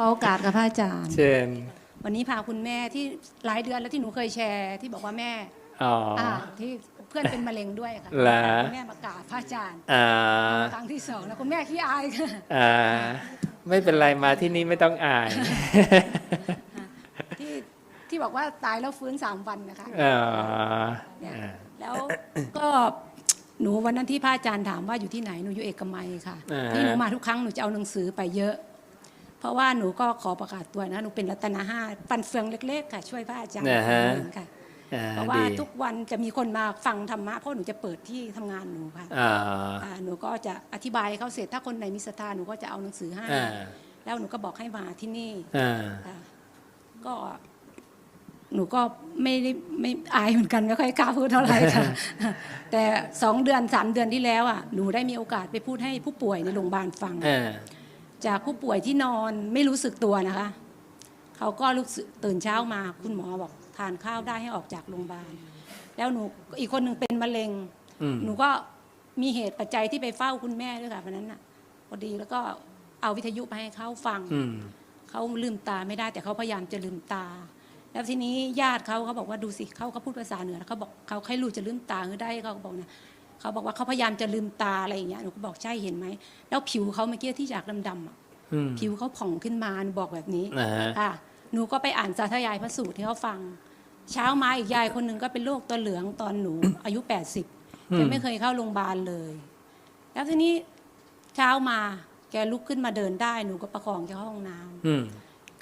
อโอกาสกับพระอาจารย์ เชิญวันนี้พาคุณแม่ที่หลายเดือนแล้วที่หนูเคยแชร์ที่บอกว่าแม่อ๋อออ่าที่เพื่อนเป็นมะเร็งด้วยค่ะเหรอ คุณแม่มากราบพระอาจารย์อ่าครั้งที่สองแล้วคุณแม่ขี้อายค่ะอ่าไม่เป็นไรมาที่นี่ไม่ต้องอายที่ที่บอกว่าตายแล้วฟื้นสามวันนะคะอ่าเนี่ยอ่าแล้วก็หนูวันนั้นที่พระอาจารย์ถามว่าอยู่ที่ไหนหนูอยู่เอกมัยค่ะอ่าฮะที่หนูมาทุกครั้งหนูจะเอาหนังสือไปเยอะ เพราะว่าหนูก็ขอประกาศตัวนะหนูเป็นรัตนาห้าปันเฟืองเล็ก ๆ ค่ะ ช่วยพระอาจารย์นะฮะคนหนึ่งค่ะอ่าเพราะว่าดีทุกวันจะมีคนมาฟังธรรมะเพราะหนูจะเปิดที่ทำงานหนูค่ะอ่าอ่าหนูก็จะอธิบายให้เขาเสร็จถ้าคนไหนมีศรัทธาหนูก็จะเอาหนังสือให้ อ่าแล้วหนูก็บอกให้มาที่นี่อ่าค่ะก็หนูก็ไม่ได้ไม่อายเหมือนกันไม่ค่อยกล้าพูดเท่าไหร่ค่ะ แต่สองเดือนสามเดือนที่แล้วอะหนูได้มีโอกาสไปพูดให้ผู้ป่วยในโรงพยาบาลฟัง อ่า จากผู้ป่วยที่นอนไม่รู้สึกตัวนะคะ เขาก็รู้สึกตื่นเช้ามาคุณหมอบอกทานข้าวได้ให้ออกจากโรงพยาบาล แล้วหนูอีกคนหนึ่งเป็นมะเร็ง อืม หนูก็มีเหตุปัจจัยที่ไปเฝ้าคุณแม่ด้วยค่ะวันนั้นน่ะพอดีแล้วก็เอาวิทยุไปให้เขาฟัง อืม เขาลืมตาไม่ได้แต่เขาพยายามจะลืมตา แล้วทีนี้ญาติเขาเขาบอกว่าดูสิเขาเขาพูดภาษาเหนือแล้วเขาบอกเขาใครรู้จะลืมตาหรือได้เขาก็บอกนะ เขาบอกว่าเขาพยายามจะลืมตาอะไรอย่างเงี้ยหนูก็บอกใช่เห็นไหมแล้วผิวเขาเมื่อกี้ที่จากดำๆอะอืมผิวเขาผ่องขึ้นมาหนูบอกแบบนี้อ่าฮะค่ะหนูก็ไปอ่านสาธยายพระสูตรให้เขาฟัง เช้ามาอีกยายคนหนึ่งก็เป็นโรคตัวเหลืองตอนหนู อายุ80แกไม่เคยเข้าโรงพยาบาลเลย แล้วทีนี้เช้ามาแกลุกขึ้นมาเดินได้ หนูก็ประคองแกเข้าห้องน้ำอืม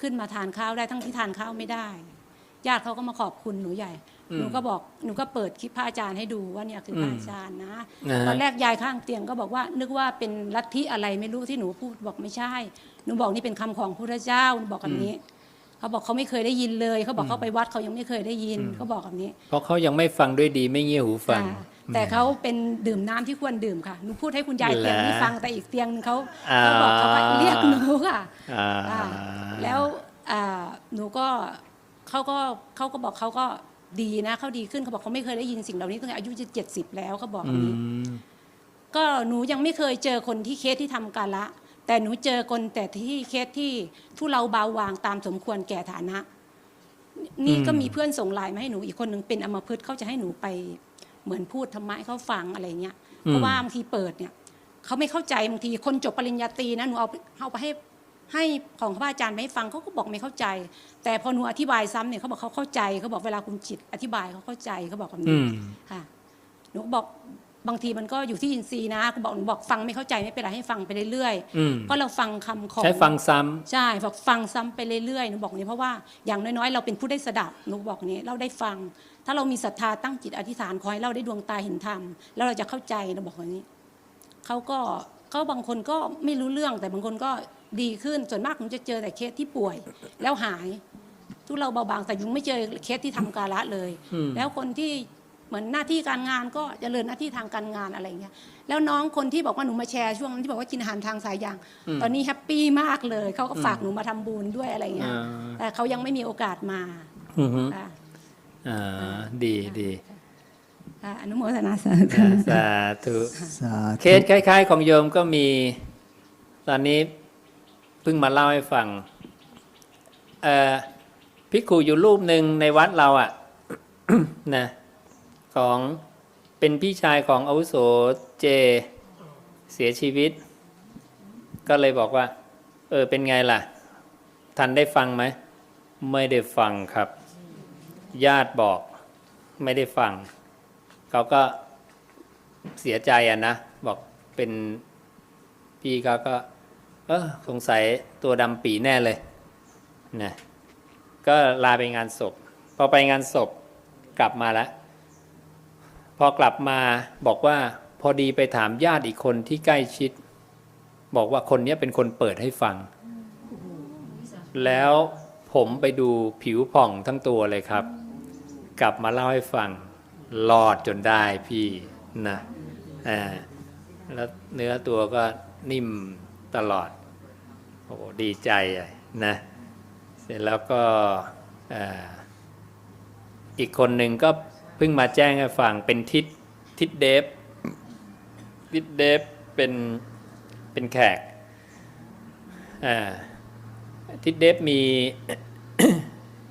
ขึ้นมาทานข้าวได้ทั้งที่ทานข้าวไม่ได้ ญาติเขาก็มาขอบคุณหนูใหญ่อืมหนูก็บอกหนูก็เปิดคลิปพระอาจารย์ให้ดูว่าเนี่ยคือพระอาจารย์นะอ่าฮะ ตอนแรกยายข้างเตียงก็บอกว่า นึกว่าเป็นลัทธิอะไรไม่รู้ที่หนูพูดบอกไม่ใช่ หนูบอกนี่เป็นคำของพระเจ้าหนูบอกแบบนี้ เขาบอกเขาไม่เคยได้ยินเลย เขาบอกเขาไปวัดเขายังไม่เคยได้ยินเขาบอกแบบนี้ เพราะเขายังไม่ฟังด้วยดีไม่เงี่ยหูฟัง ค่ะแต่เขาเป็นดื่มน้ำที่ควรดื่มค่ะ หนูพูดให้คุณยายเตียงนี้ฟังแต่อีกเตียงนึงเขาอ่า เขาบอกเขาก็เรียกหนูค่ะอ่าอ่าแล้วอ่าหนูก็ เขาก็เขาก็บอกเขาก็ดีนะเขาดีขึ้นเขาบอกเขาไม่เคยได้ยินสิ่งเหล่านี้ตั้งแต่อายุจะเจ็ดสิบแล้วเขาบอกแบอืบนี้ มก็หนูยังไม่เคยเจอคนที่เคสที่ทำการละ แต่หนูเจอคนแต่ที่เคสที่ทุเราเบาบางตามสมควรแก่ฐานะ นี่ก็มีเพื่อนส่งไลน์มาให้หนูอีกคนหนึ่งเป็นอมพฤกษ์เขาจะให้หนูไปเหมือนพูดธรรมะให้เขาฟังอะไรเงี้ยเพราะว่าบางทีเปิดเนี่ยเขาไม่เข้าใจบางทีคนจบปริญญาตรีนะหนูเอาเอาไปให้ ให้ของพระอาจารย์ไปให้ฟังเขาก็บอกไม่เข้าใจ แต่พอหนูอธิบายซ้ำเนี่ยเขาบอกเขาเข้าใจเขาบอกเวลาคุณจิต อธิบายเขาเข้าใจเขาบอกแบบอืนี้มค่ะหนูก็บอกบางทีมันก็อยู่ที่อินทรีย์นะคุณบอกหนูบอกฟังไม่เข้าใจไม่เป็นไรให้ฟังไปเรื่อยอืมๆเพราะเราฟังคำของใช้ฟังซ้ำใช่บอกฟังซ้ำไปเรื่อยๆหนูบอกนี้เพราะว่าอย่างน้อยๆ เราเป็นผู้ได้สดับหนูบอกนี้เราได้ฟัง ถ้าเรามีศรัทธาตั้งจิตอธิษฐานขอให้เราได้ดวงตาเห็นธรรมแล้วเราจะเข้าใจเราบอกอย่างนี้เขาก็ เขาบางคนก็ไม่รู้เรื่องแต่บางคนก็ดีขึ้นส่วนมากหนูจะเจอแต่เคสที่ป่วย แล้วหาย ทุเราเบาบางแต่ยุงไม่เจอเคสที่ทำการละเลยอืมแล้วคนที่เหมือนหน้าที่การงานก็เจริญหน้าที่ทางการงานอะไรเงี้ยแล้วน้องคนที่บอกว่าหนูมาแชร์ช่วงนั้นที่บอกว่ากินอาหารทางสายยาง ตอนนี้แฮปปี้มากเลยเขาก็ฝากหนูมาทำบุญด้วยอะไรเงี้ยอ่าแต่เขายังไม่มีโอกาสมาอือฮึค่ะอ่าดีดีค่ะ อนุโมทนาสาธุอ่าสาธุสาเคสคล้าย ๆ ของโยมก็มี ตอนนี้เพิ่งมาเล่าให้ฟังเอ่อพิกขุอยู่รูปหนึ่งในวัดเราอะ่ะนะของเป็นพี่ชายของอาวุโสเจเสียชีวิต ก็เลยบอกว่า เออเป็นไงล่ะ ทันได้ฟังไหม ไม่ได้ฟังครับ ญาติบอก ไม่ได้ฟัง เขาก็เสียใจอะนะ บอกเป็นพี่เขาก็ เออสงสัยตัวดำปีแน่เลยนะก็ลาไปงานศพ พอไปงานศพกลับมาแล้วพอกลับมาบอกว่าพอดีไปถามญาติอีกคนที่ใกล้ชิด บอกว่าคนนี้เป็นคนเปิดให้ฟัง แล้วผมไปดูผิวผ่องทั้งตัวเลยครับ กลับมาเล่าให้ฟัง รอดจนได้พี่นะอ่าแล้วเนื้อตัวก็นิ่มตลอด โอ้ดีใจนะ เสร็จแล้วก็อีกคนหนึ่งก็เพิ่งมาแจ้งให้ฟังเป็นทิศทิศเดฟทิศเดฟเป็นเป็นแขกทิดเดฟมี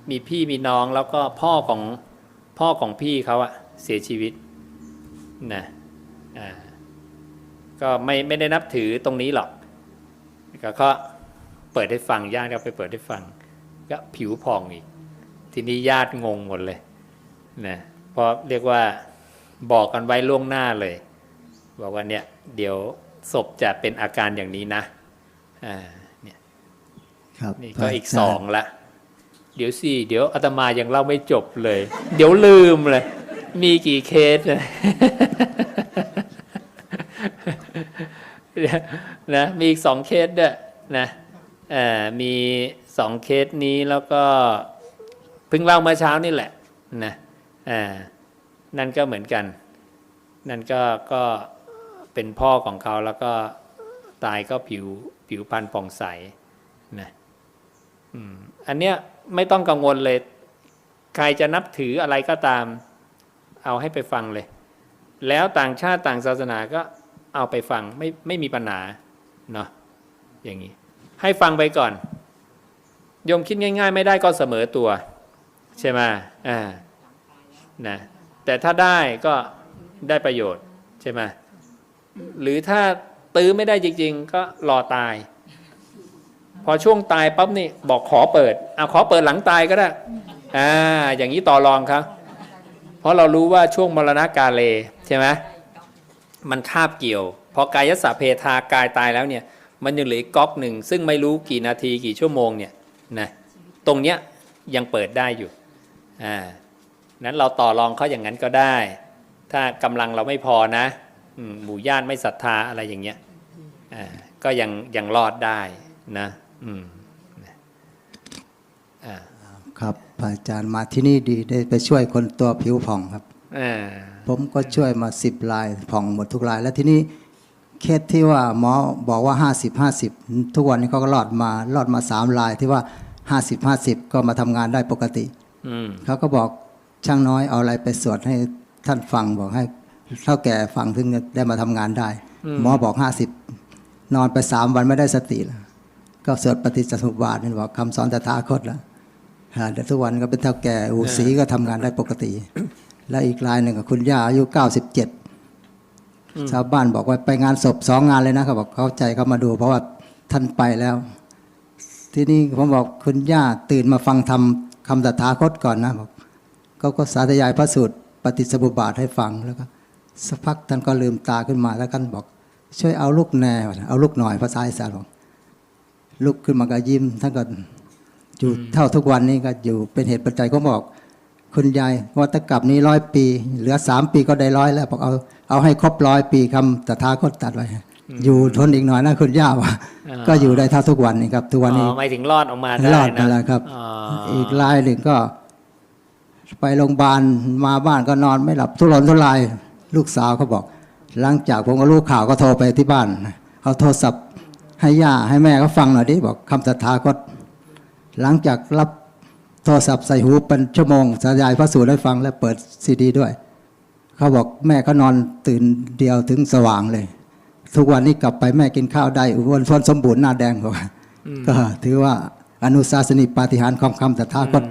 มีพี่มีน้องแล้วก็พ่อของพ่อของพี่เขาอะ เสียชีวิตนะอ่าก็ไม่ไม่ได้นับถือตรงนี้หรอกก็ก็เปิดให้ฟังญาติก็ไปเปิดให้ฟัง ก็ผิวผ่องอีก ทีนี้ญาติงงหมดเลยนะเพราะเรียกว่าบอกกันไว้ล่วงหน้าเลย บอกว่าเนี่ยเดี๋ยวศพจะเป็นอาการอย่างนี้นะอ่าเนี่ยครับนี่ก็อีกพระาสจารย์องละเดี๋ยวสิเดี๋ยวอาตมายังเล่าไม่จบเลย เดี๋ยวลืมเลย มีกี่เคสนะนะมีอีกสองเคสด้วยนะเอ่อมีสองเคสนี้แล้วก็เพิ่งเล่าเมื่อเช้านี่แหละนะอ่านั่นก็เหมือนกัน นั่นก็ก็เป็นพ่อของเขาแล้วก็ตายก็ผิวผิวพรรณผ่องใสนะอันเนี้ยไม่ต้องกังวลเลย ใครจะนับถืออะไรก็ตาม เอาให้ไปฟังเลย แล้วต่างชาติต่างศาสนาก็เอาไปฟังไม่ไม่มีปัญหาเนาะอย่างนี้ ให้ฟังไปก่อนโยมคิดง่าย ๆ ไม่ได้ก็เสมอตัว ใช่ไหมอ่านะแต่ถ้าได้ก็ได้ประโยชน์ใช่ไหมหรือถ้าตื้อไม่ได้จริง ๆ ก็รอตาย พอช่วงตายปั๊บนี่บอกขอเปิดเอาขอเปิดหลังตายก็ได้อ่าอย่างนี้ต่อรองครับ ราะเรารู้ว่าช่วงมรณะกาเลใช่ไหมมันคาบเกี่ยว พอกายสพเพทากายตายแล้วเนี่ย มันยังเหลือก๊อกหนึ่ง ซึ่งไม่รู้กี่นาทีกี่ชั่วโมงเนี่ยนะตรงเนี้ยยังเปิดได้อยู่อ่านั้นเราต่อรองเขาอย่างนั้นก็ได้ ถ้ากำลังเราไม่พอนะหมู่ญาติไม่ศรัทธาอะไรอย่างเงี้ยอ่าก็ยังยังรอดได้นะอืมอ่า ครับพระอาจารย์มาที่นี่ดีได้ไปช่วยคนตัวผิวผ่องครับอ่าผมก็ช่วยมาสิบรายผ่องหมดทุกราย แล้วที่นี่เคสที่ว่าหมอบอกว่า 50 50 ทุกวันนี้เขาก็รอดมารอดมาสามรายที่ว่า 50 50 ก็มาทำงานได้ปกติอืมเขาก็บอกช่างน้อยเอาอะไรไปสวดให้ท่านฟังบอกให้เท่าแก่ฟังถึงจะได้มาทำงานได้ หมอบอก 50 นอนไปสามวันไม่ได้สติแล้วก็สวดปฏิจจสมุปบาทนี่บอกคำสอนตถาคตแล้วอ่า แต่ทุกวันก็เป็นเท่าแก่อูสีก็ทำงานได้ปกติ แล้วอีกรายหนึ่งกับคุณย่าอายุ97ชาวบ้านบอกว่าไปงานศพสองงานเลยนะเขาบอกเข้าใจเขามาดู เพราะว่าท่านไปแล้ว ที่นี่ผมบอกคุณย่าตื่นมาฟังธรรมคำตถาคตก่อนนะบอกเขาก็สาธยายพระสูตรปฏิสมุปบาทให้ฟังแล้วก็สักพักท่านก็ลืมตาขึ้นมาแล้วกันบอก ช่วยเอาลูกแนวเอาลูกหน่อยภาษาอีสานบอกลุกขึ้นมาก็ยิ้มท่านก็ อยู่เท่าทุกวันนี้ก็อยู่เป็นเหตุปัจจัยก็บอก คุณยายวัตกรรมนี้ร้อยปี เหลือสามปีก็ได้ร้อยแล้วบอกเอาเอาให้ครบร้อยปีคำตถาคตตัดไว้อยู่ทนอีกหน่อยนะคุณย่าว่าอ่าก็อยู่ได้เท่าทุกวันนี้ครับทุกวันอ๋นี้อหมายถึงรอดออกมาได้รอดนะนั่นแหละครับอ๋ออีกรายหนึ่งก็ ไปโรงพยาบาลมาบ้านก็นอนไม่หลับทุรนทุรายลูกสาวเขาบอก หลังจากผมก็รู้ข่าวก็โทรไปที่บ้านเอาโทรศัพท์ให้ย่าให้แม่เขาฟังหน่อยดิบอกคำตถาคต หลังจากรับโทรศัพท์ใส่หูเป็นชั่วโมงสายายพระสูตรให้ฟังและเปิดซีดี ด้วย เขาบอกแม่ก็นอนตื่นเดียวถึงสว่างเลย ทุกวันนี้กลับไปแม่กินข้าวได้อุบลพรสมบูรณ์หน้าแดงบอกว่าก็ถือว่าอนุสาสนิปาฏิหาริย์ของคำตถาคต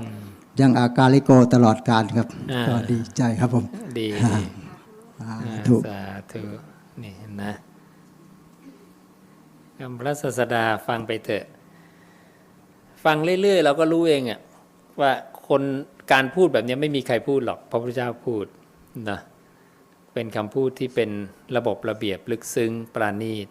ยังอากาลิโกตลอดการครับอ่าก็ดีใจครับผม ดีดีอ่าอ่าถูกสาธุนี่เห็นะคำพระศาสดาฟังไปเถอะ ฟังเรื่อยๆเราก็รู้เองอะว่าคนการพูดแบบนี้ไม่มีใครพูดหรอกพระพุทธเจ้าพูดนะเป็นคำพูดที่เป็นระบบระเบียบลึกซึ้งปราณีต